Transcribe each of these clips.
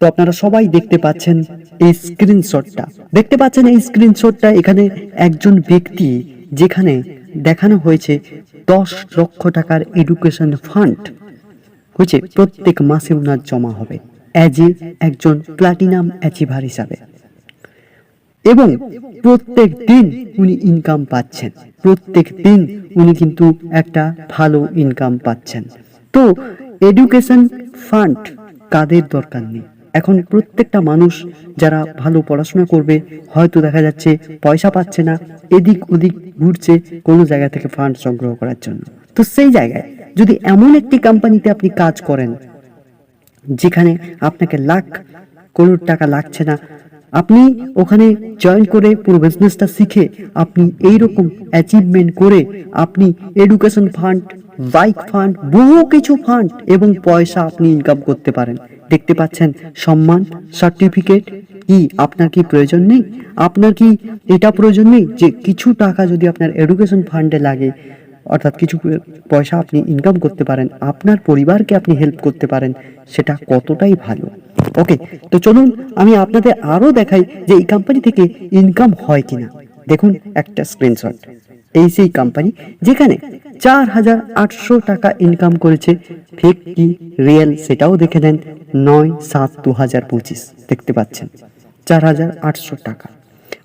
তো আপনারা সবাই দেখতে পাচ্ছেন এই স্ক্রিনশটটা দেখতে পাচ্ছেন এই স্ক্রিনশটটা এখানে একজন ব্যক্তি যেখানে দেখানো হয়েছে দশ লক্ষ টাকার এডুকেশন ফান্ড হয়েছে, প্রত্যেক মাসে ওনার জমা হবে অ্যাজ এ একজন প্লাটিনাম অ্যাচিভার হিসাবে। এবং প্রত্যেক দিন উনি ইনকাম পাচ্ছেন, প্রত্যেক দিন উনি কিন্তু একটা ভালো ইনকাম পাচ্ছেন। তো এডুকেশন ফান্ড কাদের দরকার নেই? এখন প্রত্যেকটা মানুষ যারা ভালো পড়াশোনা করবে, হয়তো দেখা যাচ্ছে পয়সা পাচ্ছে না, এদিক ওদিক ঘুরছে কোনো জায়গা থেকে ফান্ড সংগ্রহ করার জন্য। তো সেই জায়গায় যদি এমন একটি কোম্পানিতে আপনি কাজ করেন, যেখানে আপনাকে লাখ করোড় টাকা লাগছে না, আপনি ওখানে জয়েন করে পুরো বিজনেসটা শিখে আপনি এই রকম অ্যাচিভমেন্ট করে আপনি এডুকেশন ফান্ড বাইক ফান্ড বহু কিছু ফান্ড এবং পয়সা আপনি ইনকাম করতে পারেন। দেখতে পাচ্ছেন সম্মান সার্টিফিকেট কি, আপনার কি প্রয়োজন নেই? আপনার কি এটা প্রয়োজন নেই যে কিছু টাকা যদি আপনার এডুকেশন ফান্ডে লাগে, অর্থাৎ কিছু পয়সা আপনি ইনকাম করতে পারেন, আপনার পরিবারকে আপনি হেল্প করতে পারেন, সেটা কতটাই ভালো? ওকে তো চলুন আমি আপনাদের আরও দেখাই যে এই কোম্পানি থেকে ইনকাম হয় কিনা। দেখুন একটা স্ক্রিনশট এই সেই কোম্পানি যেখানে চার হাজার আটশো টাকা ইনকাম করেছে। ফেক কি? রিয়েল সেটাও দেখে নেন। নয় সাত দু হাজার পঁচিশ। দেখতে পাচ্ছেন। চার হাজার আটশো টাকা।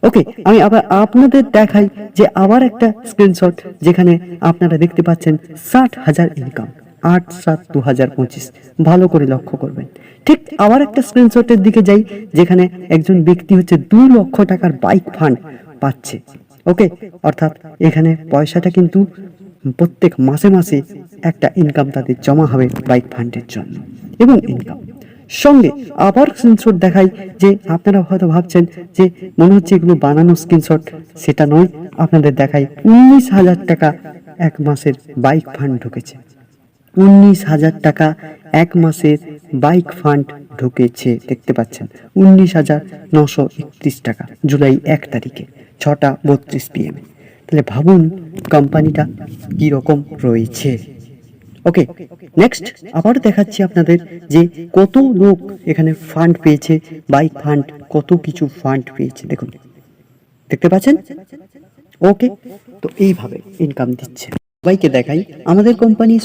ওকে, আমি আবার আপনাদের দেখাই যে আবার একটা স্ক্রিনশট যেখানে আপনারা দেখতে পাচ্ছেন ষাট হাজার ইনকাম আট সাত দু হাজার পঁচিশ। ভালো করে লক্ষ্য করবেন। ঠিক আবার একটা স্ক্রিনশটের দিকে যাই, যেখানে একজন ব্যক্তি হচ্ছে দু লক্ষ টাকার বাইক ফান্ড পাচ্ছে। ওকে, অর্থাৎ এখানে পয়সাটা কিন্তু প্রত্যেক মাসে মাসে একটা ইনকাম তাদের জমা হবে বাইক ফান্ডের জন্য। এবং ইনকাম সঙ্গে আবার স্ক্রিনশট দেখাই যে আপনারা হয়তো ভাবছেন যে মনে হচ্ছে এগুলো বানানো স্ক্রিনশট সেটা নয়। আপনাদের দেখাই উনিশ হাজার টাকা এক মাসের বাইক ফান্ড ঢুকেছে। উনিশ হাজার টাকা এক মাসের বাইক ফান্ড ঢুকেছে, দেখতে পাচ্ছেন। উনিশ হাজার নশো একত্রিশ টাকা, জুলাই এক তারিখে, ছটা বত্রিশ পিএম তাহলে ভাবুন কোম্পানিটা কি রকম রয়েছে। ওকে নেক্সট আবার দেখাচ্ছি আপনাদের যে কত লোক এখানে ফান্ড পেয়েছে বাইক ফান্ড কত কিছু ফান্ড পেয়েছে। দেখুন, দেখতে পাচ্ছেন? ওকে তো এইভাবে ইনকাম দিচ্ছে। সবাইকে দেখাই, আমাদের কোম্পানি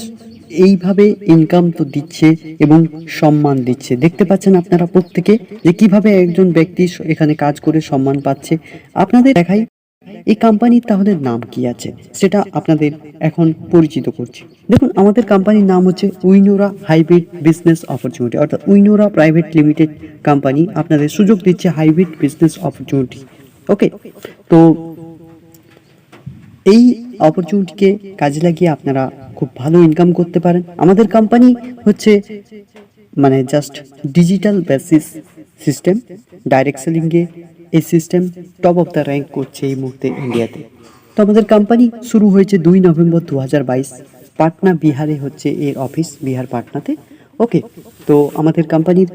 এইভাবে ইনকাম তো দিচ্ছে এবং সম্মান দিচ্ছে। দেখতে পাচ্ছেন আপনারা প্রত্যেকে যে কীভাবে একজন ব্যক্তি এখানে কাজ করে সম্মান পাচ্ছে। আপনাদের দেখাই এই কোম্পানির তাহলে নাম কি আছে? সেটা আপনাদের এখন পরিচিত করছি। দেখুন, আমাদের কোম্পানির নাম হচ্ছে উইনোরা হাইব্রিড বিজনেস অপরচুনিটি। অর্থাৎ উইনোরা প্রাইভেট লিমিটেড কোম্পানি আপনাদের সুযোগ দিচ্ছে হাইব্রিড বিজনেস অপরচুনিটি। ওকে? তো এই অপরচুনিটিকে কাজে লাগিয়ে আপনারা খুব ভালো ইনকাম করতে পারেন। আমাদের কোম্পানি হচ্ছে মানে just digital basis system direct সেলিংয়ে এই system top of the rank করছে এই মুহূর্তে ইন্ডিয়াতে তো আমাদের কোম্পানি শুরু হয়েছে দুই নভেম্বর দু হাজার বাইশ। পাটনা, বিহারে হচ্ছে এর অফিস বিহার পাটনাতে। ওকে তো আমাদের কোম্পানির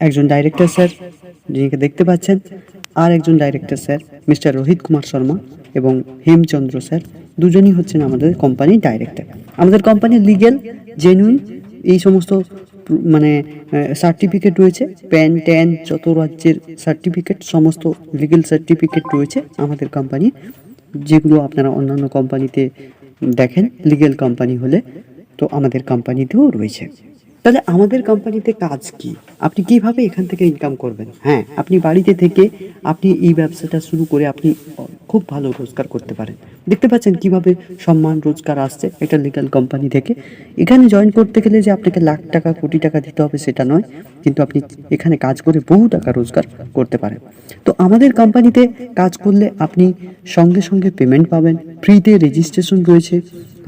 একজন ডাইরেক্টর স্যার যিনিকে দেখতে পাচ্ছেন, আর একজন director sir mister Rohit Kumar Sharma এবং হেমচন্দ্র স্যার দুজনই হচ্ছেন আমাদের কোম্পানির ডাইরেক্টর আমাদের কোম্পানির লিগেল জেনুইন এই সমস্ত মানে সার্টিফিকেট রয়েছে। প্যান ট্যান যত রাজ্যের সার্টিফিকেট সমস্ত লিগেল সার্টিফিকেট রয়েছে আমাদের কোম্পানি যেগুলো আপনারা অন্যান্য কোম্পানিতে দেখেন লিগেল কোম্পানি হলে তো আমাদের কোম্পানিতেও রয়েছে। তাহলে আমাদের কোম্পানিতে কাজ কি? আপনি কীভাবে এখান থেকে ইনকাম করবেন? হ্যাঁ আপনি বাড়িতে থেকে আপনি এই ব্যবসাটা শুরু করে আপনি খুব ভালো রোজগার করতে পারেন। দেখতে পাচ্ছেন কীভাবে সম্মান রোজগার আসছে একটা লিগাল কোম্পানি থেকে। এখানে জয়েন করতে গেলে যে আপনাকে লাখ টাকা, কোটি টাকা দিতে হবে সেটা নয়, কিন্তু আপনি এখানে কাজ করে বহু টাকা রোজগার করতে পারেন। তো আমাদের কোম্পানিতে কাজ করলে আপনি সঙ্গে সঙ্গে পেমেন্ট পাবেন ফ্রিতে রেজিস্ট্রেশন রয়েছে।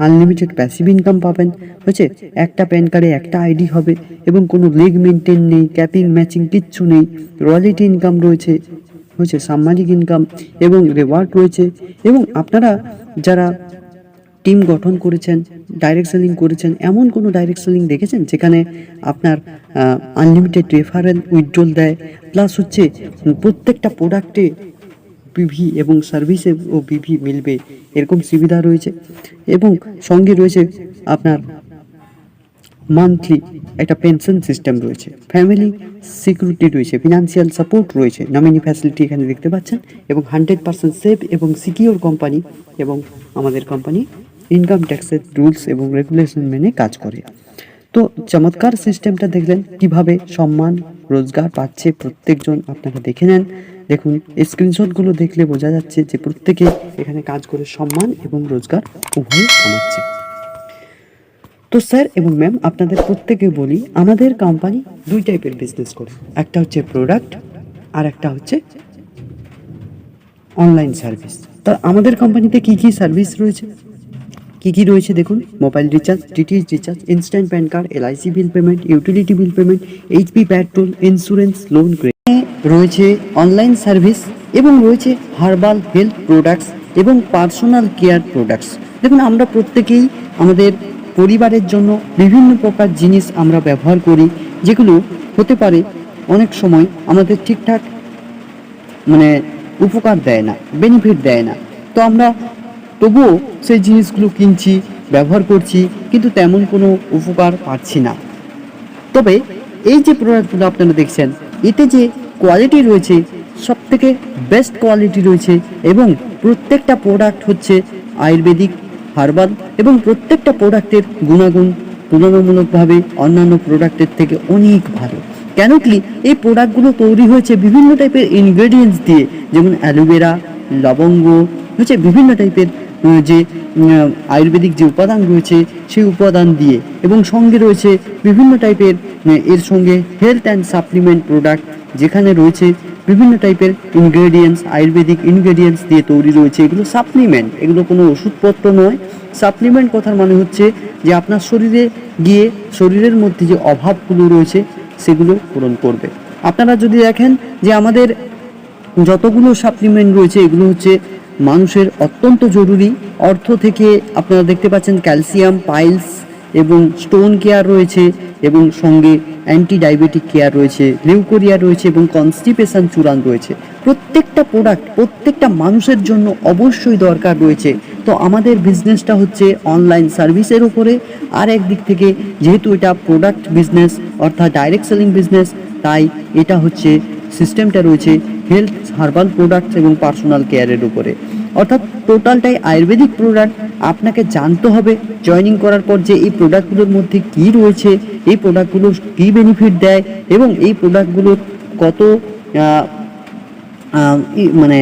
আনলিমিটেড প্যাসিভ ইনকাম পাবেন। হয়েছে, একটা প্যান কার্ডে একটা আইডি হবে এবং কোনো লেগ মেনটেন নেই, ক্যাপিং, ম্যাচিং কিচ্ছু নেই, রয়্যালিটি ইনকাম রয়েছে হচ্ছে সাম্মানিক ইনকাম এবং রেওয়ার্ড রয়েছে এবং আপনারা যারা টিম গঠন করেছেন ডাইরেক্ট সেলিং করেছেন, এমন কোনো ডাইরেক্ট সেলিং দেখেছেন যেখানে আপনার আনলিমিটেড রেফারেল উইথড্রল দেয় প্লাস হচ্ছে প্রত্যেকটা প্রোডাক্টে বিভি এবং সার্ভিসে ও বিভি মিলবে, এরকম সুবিধা রয়েছে। এবং সঙ্গে রয়েছে আপনার মান্থলি একটা পেনশন সিস্টেম রয়েছে। ফ্যামিলি সিকিউরিটি রয়েছে ফিনান্সিয়াল সাপোর্ট রয়েছে। নমিনি ফ্যাসিলিটি এখানে দেখতে পাচ্ছেন এবং হান্ড্রেড পার্সেন্ট সেফ এবং সিকিউর কোম্পানি এবং আমাদের কোম্পানি ইনকাম ট্যাক্সের রুলস এবং রেগুলেশন মেনে কাজ করে। তো চমৎকার সিস্টেমটা দেখলেন, কীভাবে সম্মান, রোজগার পাচ্ছে প্রত্যেকজন, আপনারা দেখে নেন। দেখুন স্ক্রিনশটগুলো দেখলে বোঝা যাচ্ছে যে প্রত্যেকে এখানে কাজ করে সম্মান এবং রোজগার উভয়ই কামাচ্ছে। তো স্যার এবং ম্যাম আপনাদের প্রত্যেকে বলি, আমাদের কোম্পানি দুই টাইপের বিজনেস করে। একটা হচ্ছে প্রোডাক্ট আর একটা হচ্ছে অনলাইন সার্ভিস তা আমাদের কোম্পানিতে কি কি সার্ভিস রয়েছে? কি কি রয়েছে দেখুন? Mobile recharge DTH recharge instant PAN card LIC bill payment utility bill payment HP petrol insurance loan রয়েছে অনলাইন সার্ভিস এবং রয়েছে হার্বাল হেলথ প্রোডাক্টস এবং পার্সোনাল কেয়ার প্রোডাক্টস দেখুন, আমরা প্রত্যেকেই আমাদের পরিবারের জন্য বিভিন্ন প্রকার জিনিস আমরা ব্যবহার করি, যেগুলো হতে পারে অনেক সময় আমাদের ঠিকঠাক মানে উপকার দেয় না বেনিফিট দেয় না। তো আমরা তবুও সেই জিনিসগুলো কিনছি, ব্যবহার করছি, কিন্তু তেমন কোনো উপকার পাচ্ছি না। তবে এই যে প্রোডাক্টগুলো আপনারা দেখছেন, এতে যে কোয়ালিটি রয়েছে সব থেকে বেস্ট কোয়ালিটি রয়েছে এবং প্রত্যেকটা প্রোডাক্ট হচ্ছে আয়ুর্বেদিক হার্বাল এবং প্রত্যেকটা প্রোডাক্টের গুণাগুণ তুলনামূলকভাবে অন্যান্য প্রোডাক্টের থেকে অনেক ভালো। কেন কি এই প্রোডাক্টগুলো তৈরি হয়েছে বিভিন্ন টাইপের ইনগ্রেডিয়েন্টস দিয়ে, যেমন অ্যালোভেরা লবঙ্গ, হচ্ছে বিভিন্ন টাইপের যে আয়ুর্বেদিক যে উপাদান রয়েছে সেই উপাদান দিয়ে এবং সঙ্গে রয়েছে বিভিন্ন টাইপের এর সঙ্গে হেলথ অ্যান্ড সাপ্লিমেন্ট প্রোডাক্ট যেখানে রয়েছে বিভিন্ন টাইপের ইনগ্রেডিয়েন্টস আয়ুর্বেদিক ইনগ্রেডিয়েন্টস দিয়ে তৈরি রয়েছে। এগুলো সাপ্লিমেন্ট এগুলো কোনো ওষুধপত্র নয়। সাপ্লিমেন্ট কথার মানে হচ্ছে যে আপনার শরীরে গিয়ে শরীরের মধ্যে যে অভাবগুলো রয়েছে, সেগুলো পূরণ করবে। আপনারা যদি দেখেন যে আমাদের যতগুলো সাপ্লিমেন্ট রয়েছে, এগুলো হচ্ছে মানুষের অত্যন্ত জরুরি। অর্থ থেকে আপনারা দেখতে পাচ্ছেন ক্যালসিয়াম পাইলস এবং স্টোন কেয়ার রয়েছে। এবং সঙ্গে অ্যান্টি ডায়াবেটিক কেয়ার রয়েছে লিউকোরিয়া রয়েছে এবং কনস্টিপেশন চূড়ান রয়েছে। প্রত্যেকটা প্রোডাক্ট প্রত্যেকটা মানুষের জন্য অবশ্যই দরকার রয়েছে। তো আমাদের বিজনেসটা হচ্ছে অনলাইন সার্ভিসের উপরে। আর একদিক থেকে যেহেতু এটা প্রোডাক্ট বিজনেস অর্থাৎ ডাইরেক্ট সেলিং বিজনেস তাই এটা হচ্ছে সিস্টেমটা রয়েছে হেলথ হার্বাল প্রোডাক্টস এবং পার্সোনাল কেয়ারের উপরে। অর্থাৎ টোটালটাই আয়ুর্বেদিক প্রোডাক্ট আপনাকে জানতে হবে জয়েনিং করার পর যে এই প্রোডাক্টগুলোর মধ্যে কি রয়েছে, এই প্রোডাক্টগুলো কি বেনিফিট দেয় এবং এই প্রোডাক্টগুলোর কত মানে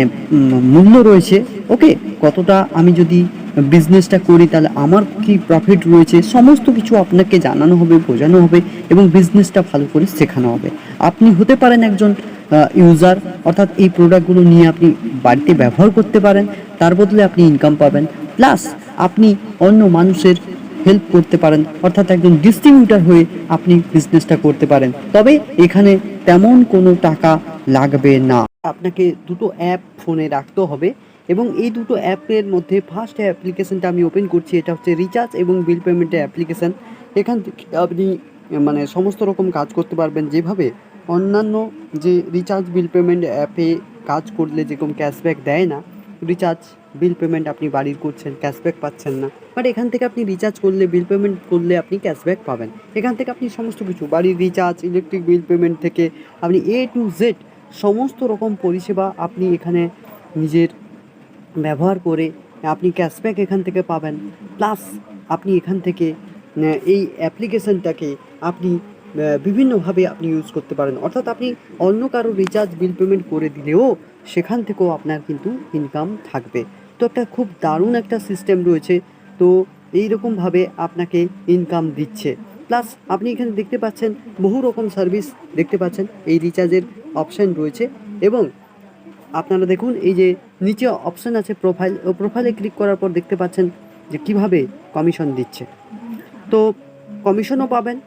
মূল্য রয়েছে ওকে কতটা আমি যদি বিজনেসটা করি, তাহলে আমার কি প্রফিট রয়েছে? সমস্ত কিছু আপনাকে জানানো হবে, বোঝানো হবে এবং বিজনেসটা ভালো করে শেখানো হবে। আপনি হতে পারেন একজন ইউজার অর্থাৎ এই প্রোডাক্টগুলো নিয়ে আপনি বাড়িতে ব্যবহার করতে পারেন, তার বদলে আপনি ইনকাম পাবেন। প্লাস আপনি অন্য মানুষের হেল্প করতে পারেন, অর্থাৎ একজন ডিস্ট্রিবিউটার হয়ে আপনি বিজনেসটা করতে পারেন। তবে এখানে তেমন কোনো টাকা লাগবে না। আপনাকে দুটো অ্যাপ ফোনে রাখতে হবে এবং এই দুটো অ্যাপের মধ্যে ফার্স্ট অ্যাপ্লিকেশনটা আমি ওপেন করছি, এটা হচ্ছে রিচার্জ এবং বিল পেমেন্টের অ্যাপ্লিকেশন এখান থেকে আপনি মানে সমস্ত রকম কাজ করতে পারবেন যেভাবে অন্যান্য যে রিচার্জ বিল পেমেন্ট অ্যাপে কাজ করলে যেরকম ক্যাশব্যাক দেয় না রিচার্জ বিল পেমেন্ট আপনি বাড়ির করছেন ক্যাশব্যাক পাচ্ছেন না। বাট এখান থেকে আপনি রিচার্জ করলে বিল পেমেন্ট করলে আপনি ক্যাশব্যাক পাবেন। এখান থেকে আপনি সমস্ত কিছু, বাড়ির রিচার্জ ইলেকট্রিক বিল পেমেন্ট থেকে আপনি এ টু জেড সমস্ত রকম পরিষেবা আপনি এখানে নিজের ব্যবহার করে আপনি ক্যাশব্যাক এখান থেকে পাবেন। প্লাস আপনি এখান থেকে এই অ্যাপ্লিকেশনটাকে আপনি বিভিন্নভাবে আপনি ইউজ করতে পারেন। অর্থাৎ আপনি অন্য কারও রিচার্জ বিল পেমেন্ট করে দিলেও সেখান থেকেও আপনার কিন্তু ইনকাম থাকবে। তো একটা খুব দারুণ একটা সিস্টেম রয়েছে। তো এই রকমভাবে আপনাকে ইনকাম দিচ্ছে। প্লাস আপনি এখানে দেখতে পাচ্ছেন বহু রকম সার্ভিস দেখতে পাচ্ছেন। এই রিচার্জের অপশান রয়েছে এবং আপনারা দেখুন, এই যে নিচে অপশান আছে প্রোফাইল ও প্রোফাইলে ক্লিক করার পর দেখতে পাচ্ছেন যে কীভাবে কমিশন দিচ্ছে। তো কমিশনও পাবেন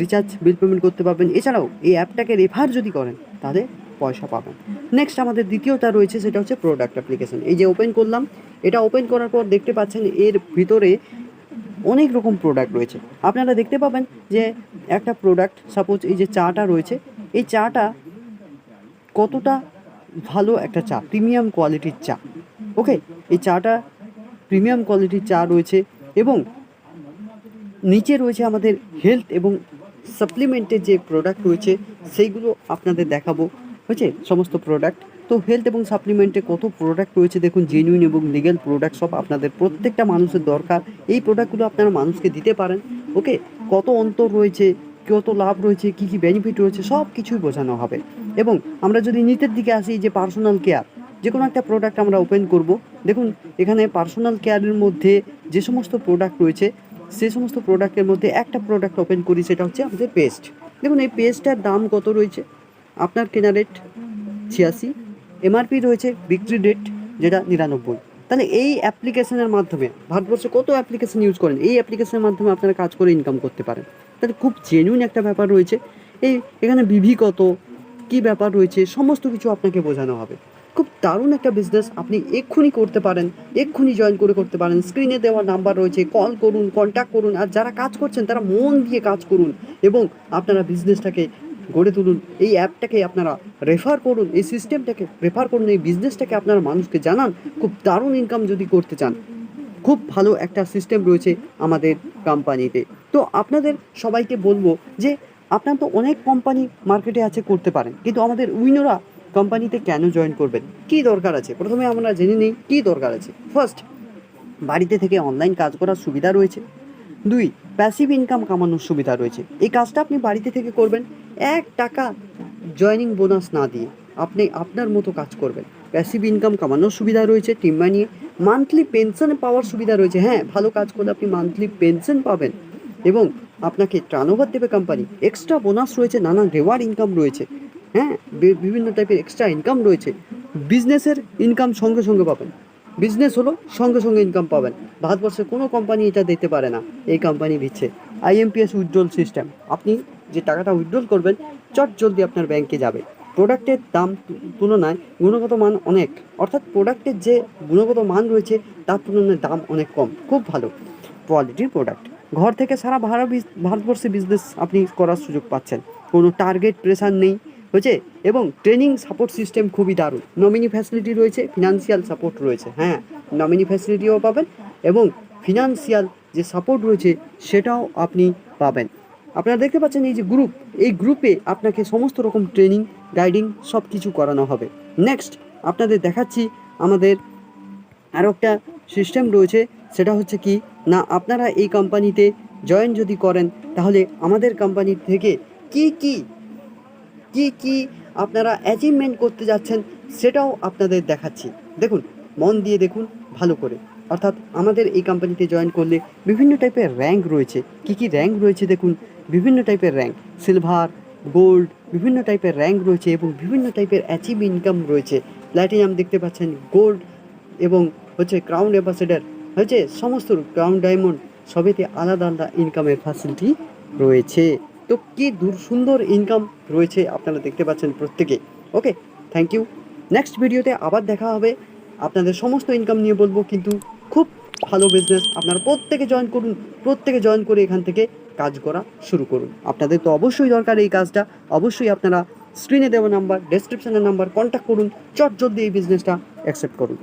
রিচার্জ বিল পেমেন্ট করতে পারবেন। এছাড়াও এই অ্যাপটাকে রেফার যদি করেন, তাহলে পয়সা পাবেন। নেক্সট আমাদের দ্বিতীয়টা রয়েছে, সেটা হচ্ছে প্রোডাক্ট অ্যাপ্লিকেশন এই যে ওপেন করলাম, এটা ওপেন করার পর দেখতে পাচ্ছেন এর ভিতরে অনেক রকম প্রোডাক্ট রয়েছে। আপনারা দেখতে পাবেন যে একটা প্রোডাক্ট সাপোজ এই যে চাটা রয়েছে, এই চাটা কতটা ভালো একটা চা প্রিমিয়াম কোয়ালিটির চা। ওকে এই চাটা প্রিমিয়াম কোয়ালিটির চা রয়েছে এবং নিচে রয়েছে আমাদের হেলথ এবং সাপ্লিমেন্টের যে প্রোডাক্ট রয়েছে, সেইগুলো আপনাদের দেখাবো। হয়েছে? সমস্ত প্রোডাক্ট তো হেলথ এবং সাপ্লিমেন্টে কত প্রোডাক্ট রয়েছে দেখুন জেনুইন এবং লিগ্যাল প্রোডাক্ট সব আপনাদের, প্রত্যেকটা মানুষের দরকার। এই প্রোডাক্টগুলো আপনারা মানুষকে দিতে পারেন ওকে কত অন্তর রয়েছে, কত লাভ রয়েছে, কী কী বেনিফিট রয়েছে, সব কিছুই বোঝানো হবে। এবং আমরা যদি নিতের দিকে আসি, যে পার্সোনাল কেয়ার যে কোনো একটা প্রোডাক্ট আমরা ওপেন করব। দেখুন, এখানে পার্সোনাল কেয়ারের মধ্যে যে সমস্ত প্রোডাক্ট রয়েছে সে সমস্ত প্রোডাক্টের মধ্যে একটা প্রোডাক্ট ওপেন করি, সেটা হচ্ছে আমাদের পেস্ট দেখুন, এই পেস্টটার দাম কত রয়েছে? আপনার কেনা রেট ছিয়াশি এমআরপি রয়েছে বিক্রি রেট যেটা নিরানব্বই। তাহলে এই অ্যাপ্লিকেশনের মাধ্যমে, ভারতবর্ষে কত অ্যাপ্লিকেশন ইউজ করেন? এই অ্যাপ্লিকেশনের মাধ্যমে আপনারা কাজ করে ইনকাম করতে পারেন। তাহলে খুব জেনুইন একটা ব্যাপার রয়েছে। এই এখানে বিভি কত, কী ব্যাপার রয়েছে, সমস্ত কিছু আপনাকে বোঝানো হবে। খুব দারুণ একটা বিজনেস আপনি এক্ষুনি করতে পারেন, এক্ষুনি জয়েন করে করতে পারেন। স্ক্রিনে দেওয়া নাম্বার রয়েছে কল করুন কন্ট্যাক্ট করুন, আর যারা কাজ করছেন, তারা মন দিয়ে কাজ করুন এবং আপনারা বিজনেসটাকে গড়ে তুলুন। এই অ্যাপটাকে আপনারা রেফার করুন, এই সিস্টেমটাকে রেফার করুন, এই বিজনেসটাকে আপনারা মানুষকে জানান, খুব দারুণ ইনকাম যদি করতে চান। খুব ভালো একটা সিস্টেম রয়েছে আমাদের কোম্পানিতে তো আপনাদের সবাইকে বলব যে, আপনার তো অনেক কোম্পানি মার্কেটে আছে করতে পারেন, কিন্তু আমাদের উইনোরা কোম্পানিতে কেন জয়েন করবেন? কী দরকার আছে? প্রথমে আমরা জেনে নিই কী দরকার আছে। ফার্স্ট বাড়িতে থেকে অনলাইন কাজ করার সুবিধা রয়েছে। দুই প্যাসিভ ইনকাম কামানোর সুবিধা রয়েছে। এই কাজটা আপনি বাড়িতে থেকে করবেন। এক টাকা জয়নিং বোনাস না দিয়ে আপনি আপনার মতো কাজ করবেন। প্যাসিভ ইনকাম কামানোর সুবিধা রয়েছে টিম বানিয়ে। মান্থলি পেনশন পাওয়ার সুবিধা রয়েছে। হ্যাঁ ভালো কাজ করলে আপনি মান্থলি পেনশন পাবেন। এবং আপনাকে টার্নওভার দেবে কোম্পানি এক্সট্রা বোনাস রয়েছে, নানান রেওয়ার্ড ইনকাম রয়েছে। হ্যাঁ বিভিন্ন টাইপের এক্সট্রা ইনকাম রয়েছে। বিজনেসের ইনকাম সঙ্গে সঙ্গে পাবেন। বিজনেস হলো সঙ্গে সঙ্গে ইনকাম পাবেন। ভারতবর্ষে কোনো কোম্পানি এটা দিতে পারে না, এই কোম্পানি দিচ্ছে। আইএমপিএস উইথড্রল সিস্টেম আপনি যে টাকাটা উইথড্রল করবেন, চট জলদি আপনার ব্যাংকে যাবে। প্রোডাক্টের দাম তুলনায় গুণগত মান অনেক। অর্থাৎ প্রোডাক্টের যে গুণগত মান রয়েছে, তার তুলনায় দাম অনেক কম। খুব ভালো। কোয়ালিটির প্রোডাক্ট ঘর থেকে সারা ভারত ভারতবর্ষে বিজনেস আপনি করার সুযোগ পাচ্ছেন। কোনো টার্গেট প্রেশার নেই। হয়েছে এবং ট্রেনিং সাপোর্ট সিস্টেম খুবই দারুণ। নমিনি ফ্যাসিলিটি রয়েছে ফিনান্সিয়াল সাপোর্ট রয়েছে হ্যাঁ। নমিনি ফ্যাসিলিটিও পাবেন এবং ফিনান্সিয়াল যে সাপোর্ট রয়েছে সেটাও আপনি পাবেন। আপনারা দেখতে পাচ্ছেন এই যে গ্রুপ এই গ্রুপে আপনাকে সমস্ত রকম ট্রেনিং গাইডিং সব কিছু করানো হবে। নেক্সট আপনাদের দেখাচ্ছি আমাদের আরও একটা সিস্টেম রয়েছে, সেটা হচ্ছে কি, না, আপনারা এই কোম্পানিতে জয়েন যদি করেন, তাহলে আমাদের কোম্পানি থেকে কি কি কি কি আপনারা অ্যাচিভমেন্ট করতে যাচ্ছেন সেটাও আপনাদের দেখাচ্ছি। দেখুন, মন দিয়ে দেখুন, ভালো করে। অর্থাৎ আমাদের এই কোম্পানিতে জয়েন করলে বিভিন্ন টাইপের র্যাঙ্ক রয়েছে। কি কি র্যাঙ্ক রয়েছে দেখুন, বিভিন্ন টাইপের র্যাঙ্ক সিলভার গোল্ড বিভিন্ন টাইপের র্যাঙ্ক রয়েছে এবং বিভিন্ন টাইপের অ্যাচিভ ইনকাম রয়েছে। প্ল্যাটিনাম দেখতে পাচ্ছেন গোল্ড এবং হচ্ছে ক্রাউন অ্যাম্বাসেডার হচ্ছে সমস্ত ক্রাউন ডায়মন্ড সবেতে আলাদা আলাদা ইনকামের ফ্যাসিলিটি রয়েছে। তো কি দূর সুন্দর ইনকাম রয়েছে আপনারা দেখতে পাচ্ছেন প্রত্যেকে। ওকে থ্যাংক ইউ নেক্সট ভিডিওতে আবার দেখা হবে। আপনাদের সমস্ত ইনকাম নিয়ে বলব, কিন্তু খুব ভালো বিজনেস আপনারা প্রত্যেকে জয়েন করুন, প্রত্যেকে জয়েন করে এখান থেকে কাজ করা শুরু করুন। আপনাদের তো অবশ্যই দরকার এই কাজটা। অবশ্যই আপনারা স্ক্রিনে দেওয়া নাম্বার ডেসক্রিপশনের নাম্বার কন্ট্যাক্ট করুন। চট জলদি এই বিজনেসটা অ্যাকসেপ্ট করুন।